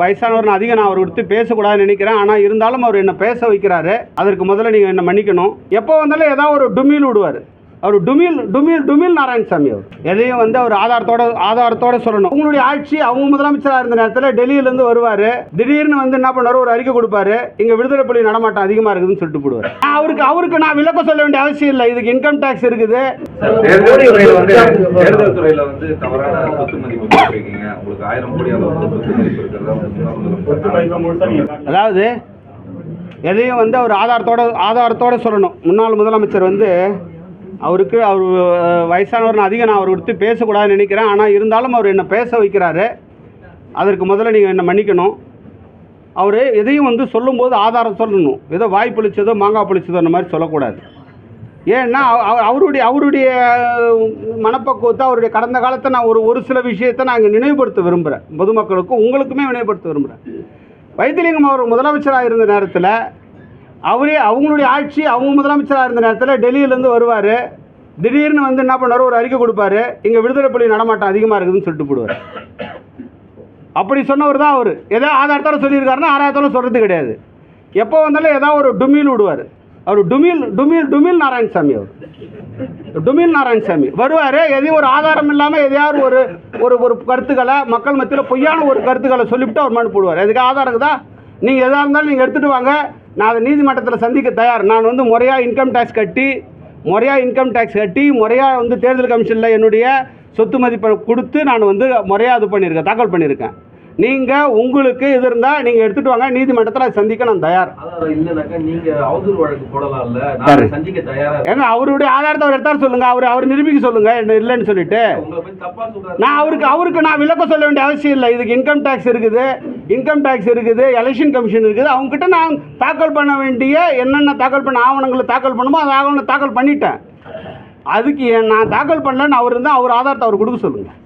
வயசானவர் அதிகம் நான் அவர் கொடுத்து பேசக்கூடாதுன்னு நினைக்கிறேன். ஆனால் இருந்தாலும் அவர் என்னை பேச வைக்கிறாரு. அதற்கு முதல்ல நீங்கள் என்னை மன்னிக்கணும். எப்போ வந்தாலும் ஏதாவது ஒரு டுமில் விடுவார். அவர் டுமில் டுமில் டுமில் நாராயணசாமி அவர். எதையும் வந்து அவர் ஆதாரத்தோட ஆதாரத்தோட சொல்லணும். உங்களுடைய ஆட்சி அவங்க முதலமைச்சராக இருந்த நேரத்தில் டெல்லியிலேருந்து வருவார். திடீர்னு வந்து என்ன பண்ணுவார் ஒரு அறிக்கை கொடுப்பாரு. இங்கே விடுதலை புலி நடமாட்டம் அதிகமாக இருக்குதுன்னு சொல்லிட்டு போடுவார். அவருக்கு அவருக்கு நான் விளக்கம் சொல்ல வேண்டிய அவசியம் இல்லை. இதுக்கு இன்கம் டேக்ஸ் இருக்குது. தேர்தல் துறையில வந்து தேர்தல் துறையில வந்து தவறான சொத்து மதிப்பு போட்டிருக்கீங்க உங்களுக்கு ஆயிரம் கோடி அளவு சொத்து மதிப்பு இருக்கிறதா முன்னாள் முதலமைச்சர் அதாவது எதையும் வந்து அவர் ஆதாரத்தோட ஆதாரத்தோட சொல்லணும். முன்னாள் முதலமைச்சர் வந்து அவருக்கு அவர் வயசானவர் அதிகம் நான் அவர் கொடுத்து பேசக்கூடாதுன்னு நினைக்கிறேன். ஆனால் இருந்தாலும் அவர் என்னை பேச வைக்கிறாரு. அதற்கு முதல்ல நீங்கள் என்னை மன்னிக்கணும். அவர் எதையும் வந்து சொல்லும்போது ஆதாரம் சொல்லணும். ஏதோ வாய் புளிச்சதோ மாங்காய் புளிச்சதோ அந்த மாதிரி சொல்லக்கூடாது. ஏன்னா அவ- அவருடைய அவருடைய மனப்பக்குவத்தை அவருடைய கடந்த காலத்தை நான் ஒரு ஒரு சில விஷயத்தை நான் இங்கே நினைவுபடுத்த விரும்புகிறேன் பொதுமக்களுக்கும் உங்களுக்குமே நினைவுபடுத்த விரும்புகிறேன் வைத்திலிங்கம் அவர் முதலமைச்சராக இருந்த நேரத்தில் அவரே அவங்களுடைய ஆட்சி அவங்க முதலமைச்சராக இருந்த நேரத்தில் டெல்லியிலேருந்து வருவார். திடீர்னு வந்து என்ன பண்ணுவார் ஒரு அறிக்கை கொடுப்பாரு. இங்கே விடுதலை புலி நடமாட்டம் அதிகமாக இருக்குதுன்னு சொல்லிட்டு போடுவார். அப்படி சொன்னவர் தான் அவர். ஏதோ ஆதாரத்தோட சொல்லியிருக்காருன்னா ஆதாரத்தோட சொல்கிறது கிடையாது. எப்போ வந்தாலும் ஏதாவது ஒரு டுமில் விடுவார். அவர் டுமில் டுமில் டுமில் நாராயணசாமி அவர். டுமில் நாராயணசாமி. வருவார். எதையும் ஒரு ஆதாரம் இல்லாமல் எதையாவது ஒரு ஒரு ஒரு கருத்துக்களை மக்கள் மத்தியில் பொய்யான ஒரு கருத்துக்களை சொல்லிவிட்டு அவர் மனு போடுவார். அதுக்கு ஆதாரம் இருக்குதா? நீங்கள் எதாக இருந்தாலும் நீங்கள் எடுத்துகிட்டு வாங்க. நான் அதை நீதிமன்றத்தில் சந்திக்க தயார். நான் வந்து முறையாக இன்கம் டேக்ஸ் கட்டி முறையாக இன்கம் டேக்ஸ் கட்டி முறையாக வந்து தேர்தல் கமிஷனில் என்னுடைய சொத்து மதிப்பை கொடுத்து நான் வந்து முறையாக இது பண்ணியிருக்கேன் தாக்கல் பண்ணியிருக்கேன். நீங்கள் உங்களுக்கு இது இருந்தால் நீங்கள் எடுத்துகிட்டு வாங்க நீதிமன்றத்தில் சந்திக்க நான் தயார். ஏங்க அவருடைய ஆதாரத்தை அவர் எடுத்தாரு சொல்லுங்கள் அவர் அவர் நிரூபிக்க சொல்லுங்கள் என்ன இல்லைன்னு சொல்லிட்டு. நான் அவருக்கு அவருக்கு நான் விளக்கம் சொல்ல வேண்டிய அவசியம் இல்லை. இதுக்கு இன்கம் டேக்ஸ் இருக்குது. இன்கம் டேக்ஸ் இருக்குது எலெக்ஷன் கமிஷன் இருக்குது. அவங்ககிட்ட நான் தாக்கல் பண்ண வேண்டிய என்னென்ன தாக்கல் பண்ண ஆவணங்களை தாக்கல் பண்ணுமோ அந்த ஆவணங்களை தாக்கல் பண்ணிட்டேன். அதுக்கு ஏன் நான் தாக்கல் பண்ணலன்னு அவர் இருந்தால் அவர் ஆதாரத்தை அவர் கொடுக்க சொல்லுங்கள்